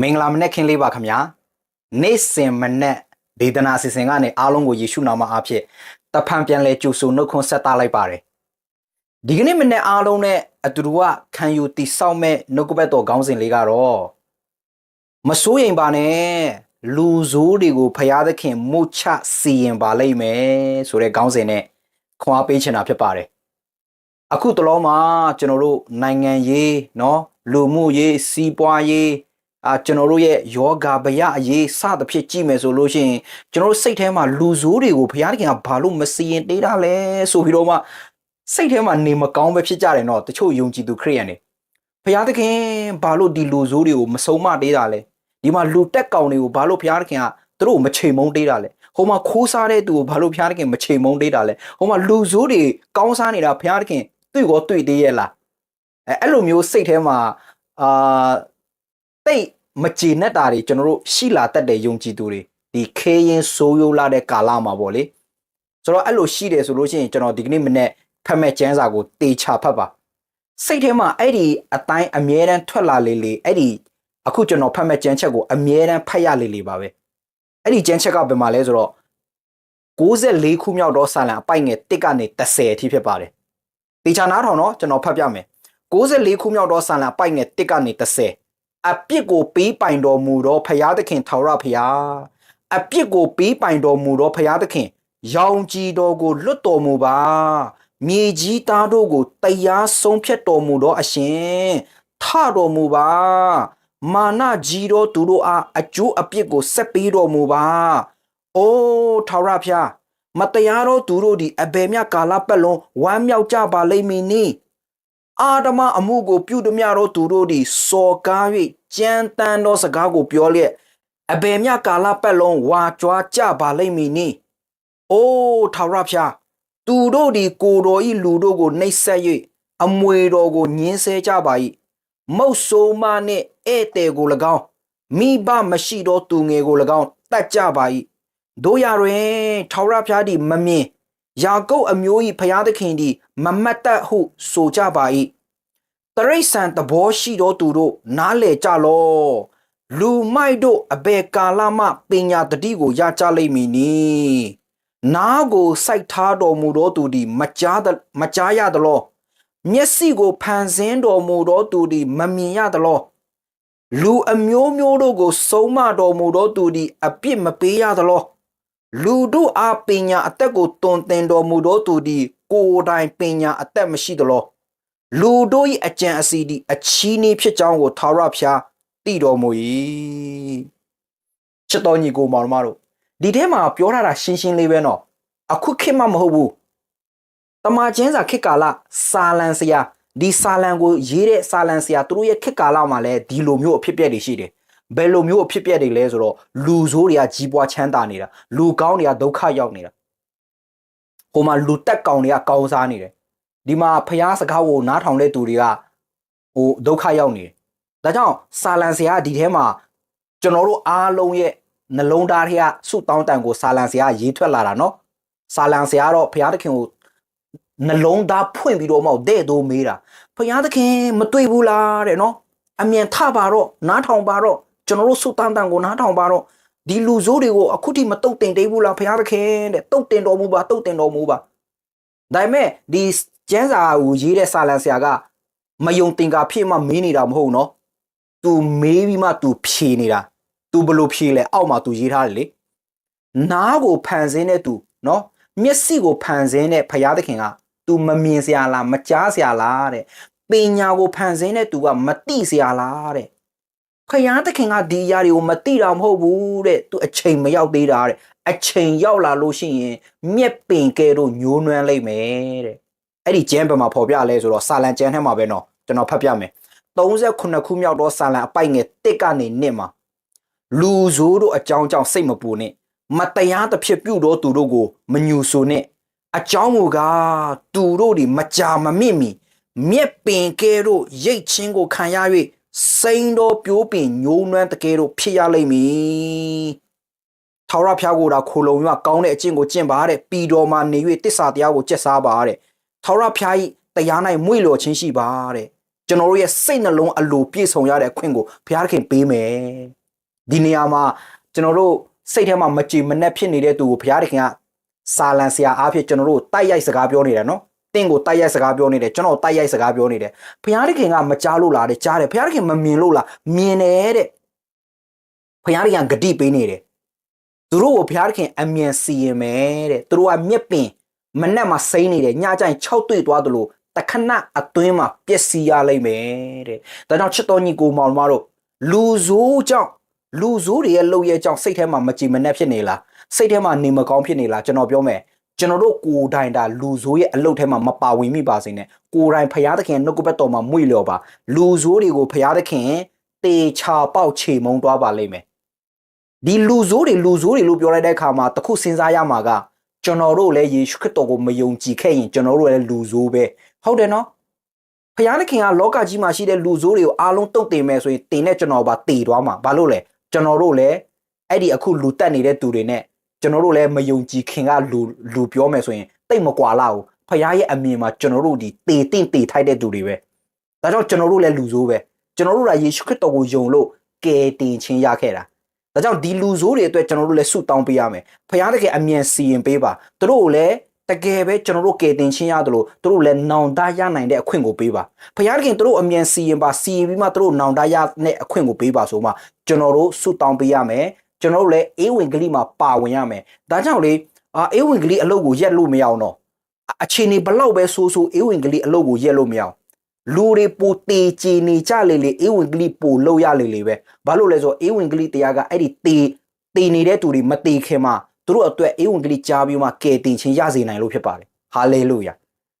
မင်္ဂလာမနေ့ခင်းလေးပါခင်ဗျာနေ့စဉ်မနေ့ဒေသနာအစီအစဉ်ကနေအားလုံးကိုယေရှုနာမအားဖြင့်တဖန်ပြန်လဲကြိုဆိုနှုတ်ခွန်းဆက်သလိုက်ပါတယ်ဒီကနေ့မနေ့အားလုံးနဲ့အတူတူကခံယူတိဆောက်မဲ့နှုတ်ကပတ်တော်ခေါင်းစဉ်လေးကတော့မစိုးရင်ပါနဲ့လူဆိုးတွေကိုဖျားသခင်မှုချစီရင်ပါလိမ့်မယ်ဆိုတဲ့ခေါင်းစဉ်နဲ့ခွန်အားပေးချင်တာဖြစ်ပါတယ်အခုတလောမှာကျွန်တော်တို့နိုင်ငံရေးเนาะလူမှုရေးစီးပွားရေး အာကျွန်တော်တို့ရဲ့ယောဂဗယအရေးစသဖြင့်ကြည့်မယ်ဆိုလို့ရှိရင်ကျွန်တော်တို့စိတ်ထဲမှာလူဆိုးတွေကိုဘုရားသခင်ကဘာလို့မစီရင်သေးတာလဲဆိုပြီးတော့မှစိတ်ထဲမှာနေမကောင်းပဲဖြစ်ကြတယ်နော်တချို့ယုံကြည်သူခရိယန်တွေဘုရားသခင်ဘာလို့ဒီလူဆိုးတွေကိုမဆုံးမသေးတာလဲဒီမှာလူတက်ကောင်တွေကိုဘာလို့ဘုရားသခင်ကသူတို့မချိန်မုံသေးတာလဲဟိုမှာခိုးစားတဲ့သူကိုဘာလို့ဘုရားသခင်မချိန်မုံသေးတာလဲဟိုမှာလူဆိုးတွေကောင်းစားနေတာဘုရားသခင်တွေ့ရောတွေ့သေးရဲ့လားအဲအဲ့လိုမျိုးစိတ်ထဲမှာအာ တိတ်မကြည်နဲ့တာတွေကျွန်တော်တို့ရှိလာတတ်တဲ့ယုံကြည်သူတွေဒီခေရင်ဆိုးရိုးလာတဲ့ကာလမှာပေါ့လေဆိုတော့အဲ့လိုရှိတယ်ဆိုလို့ရှိရင်ကျွန်တော်ဒီကနေ့မနေ့ဖတ်မဲ့ကျမ်းစာကိုတေချာဖတ်ပါစိတ်ထဲမှာအဲ့ဒီအတိုင်းအမြဲတမ်းထွက်လာလေလေအဲ့ဒီအခုကျွန်တော်ဖတ်မဲ့ကျမ်းချက်ကိုအမြဲတမ်းဖတ်ရလေလေပါပဲအဲ့ဒီကျမ်းချက်ကဘယ်မှာလဲဆိုတော့64ခုမြောက်သောစာလံအပိုက်ငယ်1ကနေ30အထိဖြစ်ပါတယ်တေချာနားထောင်တော့ကျွန်တော်ဖတ်ပြမယ်64ခုမြောက်သောစာလံအပိုက်ငယ်1ကနေ30 အပြစ်ကိုပေးပိုင်တော်မူသောဖရာသခင်ထာဝရဖရာအပြစ်ကိုပေးပိုင်တော်မူသောဖရာသခင်ရောင်ကြည်တော်ကိုလွတ်တော်မူပါမြေကြီးသားတို့ကိုတရားဆုံးဖြတ်တော်မူသောအရှင်ထတော်မူပါမာနကြီးတော်သူတို့အားအကျိုးအပြစ်ကိုဆက်ပေးတော်မူပါအိုးထာဝရဖျားမတရားသောသူတို့သည်အဘယ်မြကာလပတ်လုံးဝမ်းမြောက်ကြပါလိမ့်မည်နည်း အာဓမအမှုကိုပြုသည်များသောသူတို့သည်စော်ကား၍ကြမ်းတမ်းသောစကားကိုပြောလျက်အဘယ်မြကာလပတ်လုံးဝါကြွားကြပါလိမ့်မည်နည်းအိုးထာဝရဖျားသူတို့သည်ကိုယ်တော်ဤလူတို့ကိုနှိပ်စက်၍အမွေတော်ကိုညှင်းဆဲကြပါ၏မုတ်ဆိုးမနှင့်ဧည့်သည်ကို၎င်းမိဘမရှိသောသူငယ်ကို၎င်းတတ်ကြပါ၏တို့ရတွင်ထာဝရဘုရားသည်မမြင် ယာကုပ်အမျိုး၏ဘုရားသခင်သည်မမတ်တတ်ဟုဆိုကြပါ၏တရိษံသဘောရှိသောသူတို့နားလေကြလောလူမိုက်တို့အဘယ်ကာလမှပညာတတိကိုရကြလိမ့်မည်နီနားကိုစိုက်ထားတော်မူသောသူသည်မကြားမကြားရသလောမျက်စိကိုဖန်ဆင်းတော်မူသောသူသည်မမြင်ရသလောလူအမျိုးမျိုးတို့ကိုဆုံးမတော်မူသောသူသည်အပြစ်မပေးရသလော လူတို့အားပညာအသက်ကိုတွင်တင်တော်မူသောသူသည်ကိုယ်တိုင်ပညာအသက်မရှိသလောလူတို့၏အကြံအစီသည်အချီးနှီးဖြစ်ကြောင်းကိုထာဝရဘုရားသိတော်မူ၏ချစ်တော်ညီကိုမောင်မတို့ဒီထဲမှာပြောထားတာရှင်းရှင်းလေးပဲနော်အခုခေတ်မှမဟုတ်ဘူးတမန်ကျင်းစာခေတ်ကာလစာလံဆရာဒီစာလံကိုရေးတဲ့စာလံဆရာသူတို့ရဲ့ခေတ်ကာလမှာလည်းဒီလိုမျိုးအဖြစ်အပျက်တွေရှိတယ် ဘယ်လိုမျိုးအဖြစ်ပြက်တွေလဲဆိုတော့လူဆိုးတွေကကြီးပွားချမ်းသာနေတာလူကောင်းတွေကဒုက္ခရောက်နေတာဟိုမှာလူတက်ကောင်တွေကကောင်းစားနေတယ်ဒီမှာဖျားစကားကိုနားထောင်တဲ့သူတွေကဟိုဒုက္ခရောက်နေတယ်ဒါကြောင့်စာလန်ဆရာဒီထဲမှာကျွန်တော်တို့အားလုံးရဲ့နှလုံးသားထဲကဆုတောင်းတန်ကိုစာလန်ဆရာရေးထွက်လာတာနော်စာလန်ဆရာတော့ဖျားသခင်ကိုနှလုံးသားဖွင့်ပြီးတော့မှတဲ့တော့မေးတာဖျားသခင်မတွေ့ဘူးလားတဲ့နော်အမြန်ထပါတော့နားထောင်ပါတော့ ကျွန်တော်တို့စုတောင်းတန်ကိုနားထောင်ပါတော့ဒီလူဆိုးတွေကိုအခုထိမတုတ်တင်သေးဘူးလားဘုရားသခင်တဲ့တုတ်တင်တော်မူပါတုတ်တင်တော်မူပါဒါပေမဲ့ဒီကျန်းစာကိုရေးတဲ့စာလံဆရာကမယုံတင်ကာဖြစ်မှမေးနေတာမဟုတ်နော် तू မေးပြီးမှ तू ဖြေနေတာ तू ဘလို့ဖြေလဲအောက်မှာ तू ရေးထားတယ်လေနားကိုဖန်ဆင်းတဲ့ तू နော်မျက်စိကိုဖန်ဆင်းတဲ့ဘုရားသခင်က तू မမြင်စရာလားမကြားစရာလားတဲ့ပညာကိုဖန်ဆင်းတဲ့ तू ကမသိစရာလားတဲ့ ဘုရားသခင်ကဒီအရာတွေကိုမသိတာမဟုတ်ဘူးတဲ့ तू အချိန်မရောက်သေးတာတဲ့အချိန်ရောက်လာလို့ရှိရင်မြက်ပင်ကဲတို့ညိုးနွမ်းလိုက်မယ်တဲ့အဲ့ဒီကျမ်းဘယ်မှာဖော်ပြလဲဆိုတော့စာလံကျမ်းထဲမှာပဲနော်ကျွန်တော်ဖတ်ပြမယ်38ခုမြောက်သောစာလံအပိုက်ငယ်တစ်ကနေနှစ်မှာလူဆိုးတို့အကြောင်းကြောင့်စိတ်မပူနဲ့မတရားတစ်ဖြစ်ပြုသောသူတို့ကိုမညူဆိုနဲ့အကြောင်းမူကားသူတို့ဒီမကြာမမြင့်မီမြက်ပင်ကဲတို့ရိတ်ချင်းကိုခံရ၍ စိန်တော်ပြိုးပင်ညိုးနွမ်းတကယ်တို့ဖြစ်ရလိမ့်မည်ထာဝရဘုရားကိုယ်တော်ခိုလုံရကောင်းတဲ့အကျင့်ကိုကျင့်ပါတဲ့ပြည်တော်မှာနေ၍တစ္ဆာတရားကိုကျက်စားပါတဲ့ထာဝရဘုရား၏တရား၌မွေ့လျော်ခြင်းရှိပါတဲ့ကျွန်တော်တို့ရဲ့စိတ်နှလုံးအလိုပြည့်စုံရတဲ့အခွင့်ကိုဘုရားသခင်ပေးမယ်ဒီနေရာမှာကျွန်တော်တို့စိတ်ထဲမှာမကြည်မနှက်ဖြစ်နေတဲ့သူကိုဘုရားသခင်ကစာလံဆရာအားဖြင့်ကျွန်တော်တို့တိုက်ရိုက်စကားပြောနေတယ်နော် တင့်ကိုတိုက်ရိုက်စကားပြောနေတယ်ကျွန်တော်တိုက်ရိုက်စကားပြောနေတယ်ဘုရားသခင်ကမကြားလို့လားတဲ့ကြားတယ်ဘုရားသခင်မမြင်လို့လားမြင်တယ်တဲ့ဘုရားသခင်ကဂတိပေးနေတယ်သူတို့ကိုဘုရားသခင်အမြင်စီရင်မယ်တဲ့သူတို့ကမြက်ပင်မနဲ့မှာစိမ့်နေတယ်ညကျရင်၆တွေ့သွားသလိုတခဏအတွင်းမှာပျက်စီးရလိမ့်မယ်တဲ့ဒါကြောင့်ချစ်တော်ညီကိုမောင်မတို့လူဆိုးကြောင့်လူဆိုးတွေရဲ့လုပ်ရဲ့ကြောင့်စိတ်ထဲမှာမကြည်မနှက်ဖြစ်နေလားစိတ်ထဲမှာနေမကောင်းဖြစ်နေလားကျွန်တော်ပြောမယ် ကျွန်တော်တို့ကိုယ်တိုင်ဒါလူဆိုးရဲ့အလုပ်ထဲမှာမပါဝင်မိပါစေနဲ့ကိုယ်တိုင်ဖရာသခင်နှုတ်ကပတ်တော်မှာမွေ့လျော်ပါလူဆိုးတွေကိုဖရာသခင်တေချာပေါက်ချေမုံသွားပါလိမ့်မယ်ဒီလူဆိုးတွေလူဆိုးတွေလို့ပြောလိုက်တဲ့အခါမှာတခုစဉ်းစားရမှာကကျွန်တော်တို့လည်းယေရှုခရစ်တော်ကိုမယုံကြည်ခဲ့ရင်ကျွန်တော်တို့လည်းလူဆိုးပဲဟုတ်တယ်နော်ဖရာသခင်ကလောကကြီးမှာရှိတဲ့လူဆိုးတွေကိုအားလုံးတုတ်တင်မယ်ဆိုရင်တင်တဲ့ကျွန်တော်ပါတည်သွားမှာဘာလို့လဲကျွန်တော်တို့လည်းအဲ့ဒီအခုလူတက်နေတဲ့သူတွေနဲ့ ကျွန်တော်တို့လည်းမယုံကြည်ခင်ကလူလူပြောမယ်ဆိုရင်တိတ်မကွာလာဘူးဖခင်ရဲ့အမြင်မှာကျွန်တော်တို့ဒီတေတင့်တေထိုက်တဲ့သူတွေပဲဒါကြောင့်ကျွန်တော်တို့လည်းလူဆိုးပဲကျွန်တော်တို့ကယေရှုခရစ်တော်ကိုယုံလို့ကယ်တင်ခြင်းရခဲ့တာဒါကြောင့်ဒီလူဆိုးတွေအတွက်ကျွန်တော်တို့လည်းဆုတောင်းပေးရမယ်ဖခင်တကယ်အမြင်စီရင်ပေးပါသူတို့ကိုလည်းတကယ်ပဲကျွန်တော်တို့ကယ်တင်ခြင်းရတယ်လို့သူတို့လည်းနောင်တရနိုင်တဲ့အခွင့်ကိုပေးပါဖခင်တကယ်သူတို့အမြင်စီရင်ပါစီရင်ပြီးမှသူတို့နောင်တရတဲ့အခွင့်ကိုပေးပါဆိုမှကျွန်တော်တို့ဆုတောင်းပေးရမယ် ကျွန်တော်တို့လည်းအေးဝင်ကလေးမှာပါဝင်ရမယ်ဒါကြောင့်လေအာအေးဝင်ကလေးအလုပ်ကိုရက်လို့မရအောင်တော့အခြေအနေဘလောက်ပဲဆိုးဆိုးအေးဝင်ကလေးအလုပ်ကိုရက်လို့မရအောင်လူတွေပိုတေချီနေကြလေလေအေးဝင်ကလေးပိုလောက်ရလေလေပဲဘာလို့လဲဆိုတော့အေးဝင်ကလေးတရားကအဲ့ဒီတေတေနေတဲ့သူတွေမတေခင်မှာသူတို့အတွက်အေးဝင်ကလေးကြားပြီးမှကယ်တင်ခြင်းရစေနိုင်လို့ဖြစ်ပါတယ်ဟာလေလုယာ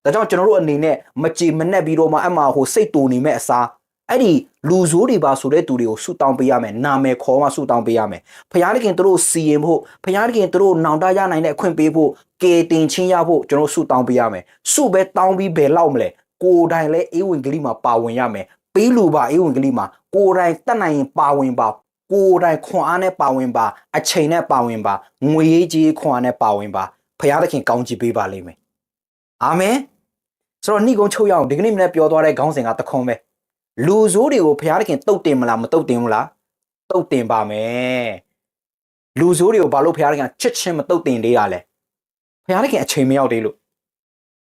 ဒါကြောင့်ကျွန်တော်တို့အနေနဲ့မကြည်မနှက်ပြီးတော့မှအမှဟိုစိတ်တူနေမဲ့အစား အဲ့ဒီလူဆိုးတွေပါဆိုတဲ့သူတွေကိုဆုတောင်းပေးရမယ်နာမည်ခေါ်မှဆုတောင်းပေးရမယ်ဖခင်တခင်တို့စီရင်ဖို့ဖခင်တခင်တို့နောင်တရနိုင်တဲ့အခွင့်ပေးဖို့ကေတင်ချင်းရဖို့ကျွန်တော်ဆုတောင်းပေးရမယ်ဆုပဲတောင်းပြီးဘယ်လောက်မလဲကိုယ်တိုင်လဲအေးဝင်ကလေးမှာပါဝင်ရမယ်ပေးလူပါအေးဝင်ကလေးမှာကိုယ်တိုင်တက်နိုင်ရင်ပါဝင်ပါကိုယ်တိုင်ခွန်အားနဲ့ပါဝင်ပါအချိန်နဲ့ပါဝင်ပါငွေရေးကြီးခွန်အားနဲ့ပါဝင်ပါဖခင်တခင်ကောင်းချီးပေးပါလိမ့်မယ်အာမင်ဆိုတော့နှိကုံချုပ်ရအောင်ဒီကနေ့မနေ့ပြောသွားတဲ့ခေါင်းစဉ်ကတခွန်ပဲ လူဆိုးတွေကိုဘုရားသခင်တုတ်တင်မလားမတုတ်တင်ဘူးလားတုတ်တင်ပါမယ်လူဆိုးတွေကိုဘာလို့ဘုရားသခင်ချစ်ချင်းမတုတ်တင်သေးတာလဲဘုရားသခင်အချိန်မရောက်သေးလို့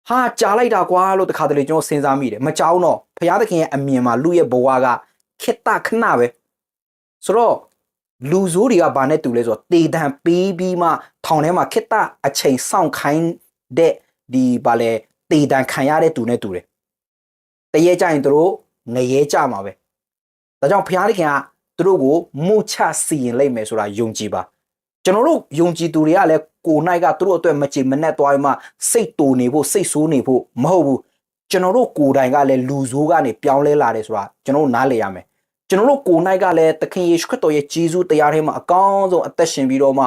ဟာကြာလိုက်တာကွာလို့တခါတလေကျွန်တော်စဉ်းစားမိတယ်မကြောက်တော့ဘုရားသခင်ရဲ့အမြင်မှာလူရဲ့ဘဝကခေတ္တခဏပဲဆိုတော့လူဆိုးတွေကဘာနဲ့တူလဲဆိုတော့တေတံပေးပြီးမှထောင်ထဲမှာခေတ္တအချိန်စောင့်ခိုင်းတဲ့ဒီဘာလဲတေတံခံရတဲ့သူနဲ့တူတယ်တရေကြရင်တို့ ငရဲကြမှာပဲဒါကြောင့်ဘုရားသခင်ကသူတို့ကိုမှုချစီရင်လိုက်မယ်ဆိုတာယုံကြည်ပါကျွန်တော်တို့ယုံကြည်သူတွေကလည်းကိုယ်၌ကသူတို့အတွက်မချေမနှက်သွားမှစိတ်တူနေဖို့စိတ်ဆိုးနေဖို့မဟုတ်ဘူးကျွန်တော်တို့ကိုယ်တိုင်ကလည်းလူဆိုးကနေပြောင်းလဲလာတယ်ဆိုတာကျွန်တော်တို့နားလည်ရမယ်ကျွန်တော်တို့ကိုယ်၌ကလည်းသခင်ယေရှုခရစ်တော်ရဲ့ဂျေဇုတရားထဲမှာအကောင်းဆုံးအသက်ရှင်ပြီးတော့မှ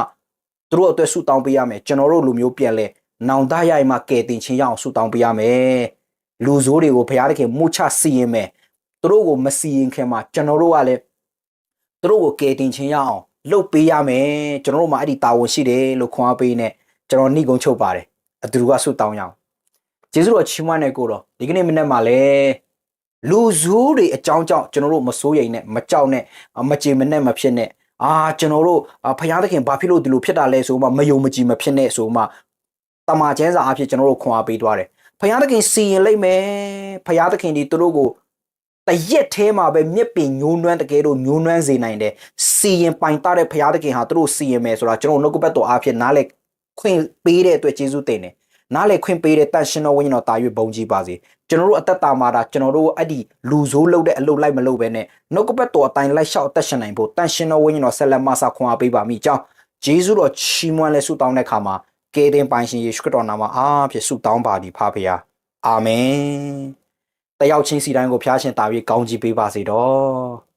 သူတို့အတွက်ဆုတောင်းပေးရမယ်ကျွန်တော်တို့လူမျိုးပြန်လဲနောင်တရရင်မှကယ်တင်ခြင်းရအောင်ဆုတောင်းပေးရမယ်လူဆိုးတွေကိုဘုရားသခင်မှုချစီရင်မယ် သူတို့ကိုမစီရင်ခင်မှာကျွန်တော်တို့ကလည်းသူတို့ကိုကယ်တင်ခြင်းရအောင်လှုပ်ပေးရမယ်ကျွန်တော်တို့မှာအဲ့ဒီတာဝန်ရှိတယ်လို့ခွန်အားပေးနေကျွန်တော်နှိကုံချုပ်ပါတယ်အတူတူကဆုတောင်းရအောင်ကျေးဇူးတော်ချီးမွမ်းတဲ့ကိုတော့ဒီကနေ့မနေ့မှလည်းလူဇိုးတွေအကြောင်းကြောင့်ကျွန်တော်တို့မစိုးရိမ်နဲ့မကြောက်နဲ့မကြေမနဲ့မဖြစ်နဲ့အာကျွန်တော်တို့ဖခင်သခင်ဘာဖြစ်လို့ဒီလိုဖြစ်တာလဲဆိုမှမယုံမကြည်မဖြစ်နဲ့ဆိုမှတမန်ကျမ်းစာအဖြစ်ကျွန်တော်တို့ခွန်အားပေးသွားတယ်ဖခင်သခင်စီရင်လိုက်မယ်ဖခင်သခင်ဒီသူတို့ကို တရက်သေးမှာပဲမြက်ပင်ညိုးနွမ်းတကယ်တော့ညိုးနွမ်းစေနိုင်တယ်စီရင်ပိုင်တတဲ့ဘုရားသခင်ဟာသူတို့စီရင်မယ်ဆိုတာကျွန်တော်နှုတ်ကပတ်တော်အားဖြင့်နားလေခွင့်ပေးတဲ့အတွက်ကျေးဇူးတင်တယ်နားလေခွင့်ပေးတဲ့တန်ရှင်တော်ဝိညာဉ်တော်တာ၍ဘုံကြီးပါစေကျွန်တော်တို့အသက်တာမှာဒါကျွန်တော်တို့အဲ့ဒီလူဆိုးလုပ်တဲ့အလုပ်လိုက်မလုပ်ပဲနဲ့နှုတ်ကပတ်တော်အတိုင်းလိုက်လျှောက်အသက်ရှင်နိုင်ဖို့တန်ရှင်တော်ဝိညာဉ်တော်ဆက်လက်မဆခွန်အားပေးပါမိကြောင်းဂျေဇုတော်ချီးမွမ်းလဲဆုတောင်းတဲ့အခါမှာကယ်တင်ပိုင်ရှင်ယေရှုခရစ်တော်နာမအားဖြင့်ဆုတောင်းပါသည်ဖဖရာအာမင် တယောက်ချင်းစီတိုင်းကိုဖျားရှင်တာပြီးကောင်းကြီးပေးပါစေတော့